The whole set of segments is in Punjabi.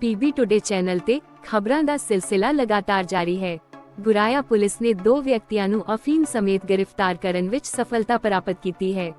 ਪੀਬੀ ਟੁਡੇ ਚੈਨਲ ਤੇ ਖਬਰਾਂ ਦਾ ਸਿਲਸਿਲਾ ਲਗਾਤਾਰ ਜਾਰੀ ਹੈ। ਗੁਰਾਇਆ ਪੁਲਿਸ ਨੇ ਦੋ ਵਿਅਕਤੀਆਂ ਨੂੰ ਅਫੀਮ ਸਮੇਤ ਗ੍ਰਿਫਤਾਰ ਕਰਨ ਵਿੱਚ ਸਫਲਤਾ ਪ੍ਰਾਪਤ ਕੀਤੀ ਹੈ।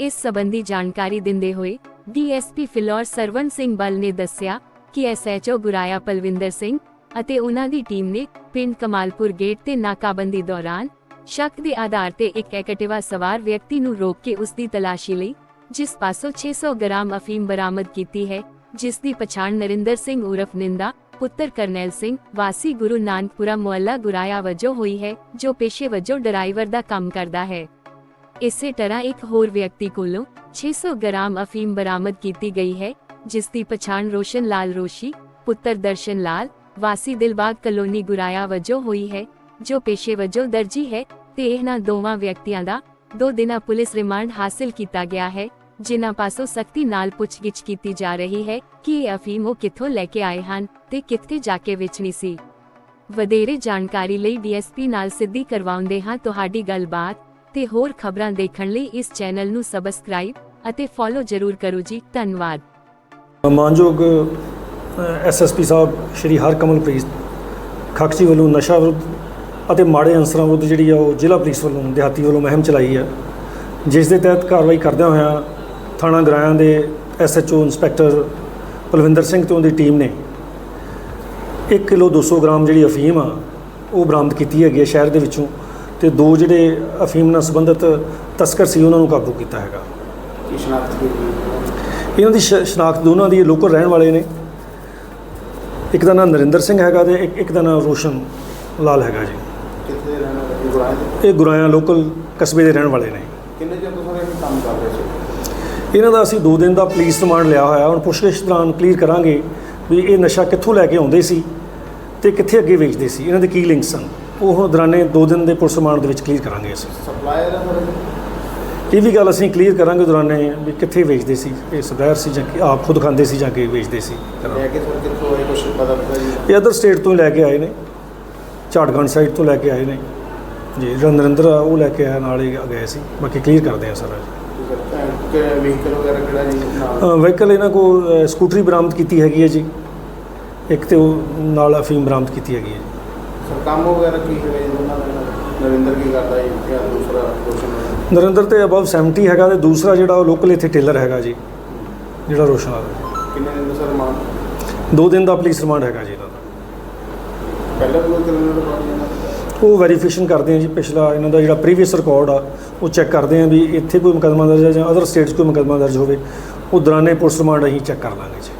ਇਸ ਸਬੰਧੀ ਜਾਣਕਾਰੀ ਦਿੰਦੇ ਹੋਏ ਡੀਐਸਪੀ ਫਿਲੌਰ ਸਰਵਨ ਸਿੰਘ ਬਲ ਨੇ ਦੱਸਿਆ ਕਿ ਐਸਐਚਓ ਗੁਰਾਇਆ ਪਲਵਿੰਦਰ ਸਿੰਘ ਅਤੇ ਉਹਨਾਂ ਦੀ ਟੀਮ ਨੇ ਪਿੰਡ ਕਮਾਲਪੁਰ ਗੇਟ ਤੇ ਨਾਕਾਬੰਦੀ ਦੌਰਾਨ ਸ਼ੱਕ ਦੇ ਆਧਾਰ ਤੇ ਇੱਕ ਐਕਟਿਵਾ ਸਵਾਰ ਵਿਅਕਤੀ ਨੂੰ ਰੋਕ ਕੇ ਉਸ ਦੀ ਤਲਾਸ਼ੀ ਲਈ, ਜਿਸ ਪਾਸੋਂ 600 ਗ੍ਰਾਮ ਅਫੀਮ ਬਰਾਮਦ ਕੀਤੀ ਹੈ ਜਿਸ ਦੀ ਪਛਾਣ ਨਰਿੰਦਰ ਸਿੰਘ ਉਰਫ ਨਿੰਦਾ, ਪੁੱਤਰ ਕਰਨੈਲ ਸਿੰਘ, ਵਾਸੀ ਗੁਰੂ ਨਾਨਕਪੁਰਾ ਮੁਹੱਲਾ ਗੁਰਾਇਆ ਵਜੋਂ ਹੋਈ ਹੈ, ਜੋ ਪੇਸ਼ੇ ਵਜੋਂ ਡਰਾਈਵਰ ਦਾ ਕੰਮ ਕਰਦਾ ਹੈ। ਇਸੇ ਤਰ੍ਹਾਂ ਇੱਕ ਹੋਰ ਵਿਅਕਤੀ ਕੋਲੋਂ 600 ਗ੍ਰਾਮ ਅਫੀਮ ਬਰਾਮਦ ਕੀਤੀ ਗਈ ਹੈ ਜਿਸ ਦੀ ਪਛਾਣ ਰੋਸ਼ਨ ਲਾਲ ਰੋਸ਼ੀ, ਪੁੱਤਰ ਦਰਸ਼ਨ ਲਾਲ, ਵਾਸੀ ਦਿਲਬਾਗ ਕਲੋਨੀ ਗੁਰਾਇਆ ਵਜੋਂ ਹੋਈ ਹੈ, ਜੋ ਪੇਸ਼ੇ ਵਜੋਂ ਦਰਜੀ ਹੈ, ਤੇ ਇਹਨਾਂ ਦੋਵਾਂ ਵਿਅਕਤੀਆਂ ਦਾ ਦੋ ਦਿਨਾਂ ਪੁਲਿਸ ਰਿਮਾਂਡ ਹਾਸਲ ਕੀਤਾ ਗਿਆ ਹੈ। ਜਿਨ੍ਹਾਂ ਪਾਸੋਂ ਸਖਤੀ ਨਾਲ ਪੁੱਛਗਿੱਛ ਕੀਤੀ ਜਾ ਰਹੀ ਹੈ ਕਿ ਇਹ ਅਫੀਮ ਉਹ ਕਿੱਥੋਂ ਲੈ ਕੇ ਆਏ ਹਨ ਤੇ ਕਿੱਥੇ ਜਾ ਕੇ ਵੇਚਣੀ ਸੀ। ਵਧੇਰੇ ਜਾਣਕਾਰੀ ਲਈ ਡੀਐਸਪੀ ਨਾਲ ਸਿੱਧੀ ਕਰਵਾਉਂਦੇ ਹਾਂ ਤੁਹਾਡੀ ਗੱਲਬਾਤ ਤੇ ਹੋਰ ਖਬਰਾਂ ਦੇਖਣ ਲਈ ਇਸ ਚੈਨਲ ਨੂੰ ਸਬਸਕ੍ਰਾਈਬ ਅਤੇ ਫੋਲੋ ਜ਼ਰੂਰ ਕਰੋ ਜੀ, ਧੰਨਵਾਦ। ਮਾਨਯੋਗ ਐਸਐਸਪੀ ਸਾਹਿਬ, ਸ਼੍ਰੀ ਹਰਕਮਲਪ੍ਰੀਤ ਖਕਚੀ ਵੱਲੋਂ ਨਸ਼ਾ ਵਿਰੁੱਧ ਅਤੇ ਮਾੜੇ ਅੰਸਰਾਂ ਵਿਰੁੱਧ ਜਿਹੜੀ ਆ ਉਹ ਜ਼ਿਲ੍ਹਾ ਪੁਲਿਸ ਵੱਲੋਂ ਦਿਹਾਤੀ ਵੱਲੋਂ ਮੁਹਿੰਮ ਚਲਾਈ ਹੈ। ਜਿਸ ਦੇ ਤਹਿਤ ਕਾਰਵਾਈ ਕਰਦਿਆਂ ਹੋਇਆਂ ਥਾਣਾ ਗਰਾਇਆਂ ਦੇ ਐਸਐਚਓ ਇੰਸਪੈਕਟਰ ਪਲਵਿੰਦਰ ਸਿੰਘ ਤੇ ਉਹਦੀ ਟੀਮ ਨੇ 1 ਕਿਲੋ 200 ਗ੍ਰਾਮ ਜਿਹੜੀ ਅਫੀਮ ਆ ਉਹ ਬਰਾਮਦ ਕੀਤੀ ਹੈਗੀ ਹੈ ਸ਼ਹਿਰ ਦੇ ਵਿੱਚੋਂ ਤੇ ਦੋ ਜਿਹੜੇ ਅਫੀਮ ਨਾਲ ਸੰਬੰਧਿਤ ਤਸਕਰ ਸੀ ਉਹਨਾਂ ਨੂੰ ਕਾਬੂ ਕੀਤਾ ਹੈਗਾ। ਕੀ ਸ਼ਨਾਖਤ ਕੀਤੀ ਇਹਨਾਂ ਦੀ ਸ਼ਨਾਖਤ ਦੋਨਾਂ ਦੀ ਲੋਕਲ ਰਹਿਣ ਵਾਲੇ ਨੇ। ਇੱਕ ਦਾ ਨਾਮ ਨਰਿੰਦਰ ਸਿੰਘ ਹੈਗਾ ਤੇ ਇੱਕ ਇੱਕ ਦਾ ਨਾਮ ਰੋਸ਼ਨ ਲਾਲ ਹੈਗਾ ਜੀ। ਇਹ ਗੁਰਾਇਆ ਲੋਕਲ ਕਸਬੇ ਦੇ ਰਹਿਣ ਵਾਲੇ ਨੇ। ਕਿੰਨੇ ਚਿਰ ਤੋਂ ਸਾਰੇ ਇਹ ਕੰਮ ਕਰ ਰਹੇ ਸੀ? ਇਹਨਾਂ ਦਾ ਅਸੀਂ 2 ਦਿਨ ਦਾ ਪੁਲਿਸ ਰਿਮਾਂਡ ਲਿਆ ਹੋਇਆ ਹੁਣ ਪੁੱਛਗਿੱਛ ਦੌਰਾਨ ਕਲੀਅਰ ਕਰਾਂਗੇ ਵੀ ਇਹ ਨਸ਼ਾ ਕਿੱਥੋਂ ਲੈ ਕੇ ਆਉਂਦੇ ਸੀ ਤੇ ਕਿੱਥੇ ਅੱਗੇ ਵੇਚਦੇ ਸੀ ਇਹਨਾਂ ਦੇ ਕੀ ਲਿੰਕ ਸਨ ਉਹ ਹੁਣ ਦੌਰਾਨੇ 2 ਦਿਨ ਦੇ ਪੁਲਿਸ ਰਿਮਾਂਡ ਦੇ ਵਿੱਚ ਕਲੀਅਰ ਕਰਾਂਗੇ ਅਸੀਂ। ਸਪਲਾਇਰ ਇਹ ਵੀ ਗੱਲ ਅਸੀਂ ਕਲੀਅਰ ਕਰਾਂਗੇ ਦੌਰਾਨੇ ਵੀ ਕਿੱਥੇ ਵੇਚਦੇ ਸੀ ਇਹ ਸਪਲਾਇਰ ਸੀ ਜਾਂ ਕਿ ਆਪ ਖੁਦ ਖਾਂਦੇ ਸੀ ਜਾਂ ਕਿ ਵੇਚਦੇ ਸੀ। ਲੈ ਕੇ ਸਰ ਕਿੱਥੋਂ ਆਏ ਕੁਛ ਪਤਾ ਪਤਾ ਜੀ? ਇਹ ਅਦਰ ਸਟੇਟ ਤੋਂ ਲੈ ਕੇ ਆਏ ਨੇ ਝਾੜਖੰਡ ਸਾਈਡ ਤੋਂ ਲੈ ਕੇ ਆਏ ਨੇ। ਜੀ ਨਰਿੰਦਰ ਉਹ ਲੈ ਕੇ ਆਇਆ ਨਾਲ ਹੀ ਗਏ ਸੀ। ਬਾਕੀ ਕਲੀਅਰ ਕਰਦੇ ਆ ਸਾਰਾ। ਵਹੀਕਲ ਵਗੈਰਾ ਕਿਹੜਾ ਜੀ ਨਾਲ ਵਹੀਕਲ ਇਹਨਾਂ ਕੋਲ ਸਕੂਟਰੀ ਬਰਾਮਦ ਕੀਤੀ ਹੈਗੀ ਹੈ ਜੀ। ਇੱਕ ਤੇ ਉਹ ਨਾਲ ਅਫੀਮ ਬਰਾਮਦ ਕੀਤੀ ਹੈਗੀ ਹੈ ਸਰ ਕੰਮ ਵਗੈਰਾ ਕੀ ਹੈਗਾ ਜੀ? ਦਾ ਨਰਿੰਦਰ ਕੀ ਕਰਦਾ ਜੀ? ਜਾਂ ਦੂਸਰਾ ਰੋਸ਼ਨ? ਨਰਿੰਦਰ ਤੇ ਅਬਵ 70 ਹੈਗਾ ਤੇ ਦੂਸਰਾ ਜਿਹੜਾ ਉਹ ਲੋਕਲ ਇੱਥੇ ਟੇਲਰ ਹੈਗਾ ਜੀ ਜਿਹੜਾ ਰੋਸ਼ਨ ਵਾਲਾ। ਕਿੰਨੇ ਦਿਨ ਦਾ ਸਰ ਮਾਨ ਦੋ ਦਿਨ ਦਾ ਪੁਲਿਸ ਰਿਮਾਂਡ ਹੈਗਾ ਜੀ ਇਹਨਾਂ ਦਾ। ਪਹਿਲਾਂ ਕੋਈ ਦਾ ਪਾਣੀ ਜਾਂਦਾ ਉਹ ਵੈਰੀਫਿਕੇਸ਼ਨ ਕਰਦੇ ਆ ਜੀ, ਪਿਛਲਾ ਇਹਨਾਂ ਦਾ ਜਿਹੜਾ ਪ੍ਰੀਵੀਅਸ ਰਿਕਾਰਡ ਆ, ਉਹ ਚੈੱਕ ਕਰਦੇ ਆ ਵੀ ਇੱਥੇ ਕੋਈ ਮੁਕੱਦਮਾ ਦਰਜ ਹੈ ਜਾਂ ਅਦਰ ਸਟੇਟਸ ਕੋਈ ਮੁਕੱਦਮਾ ਦਰਜ ਹੋਵੇ, ਉਹ ਦੌਰਾਨੇ ਪੁਲਿਸ ਰਿਮਾਂਡ ਅਸੀਂ ਚੈੱਕ ਕਰ ਲਾਂਗੇ ਜੀ।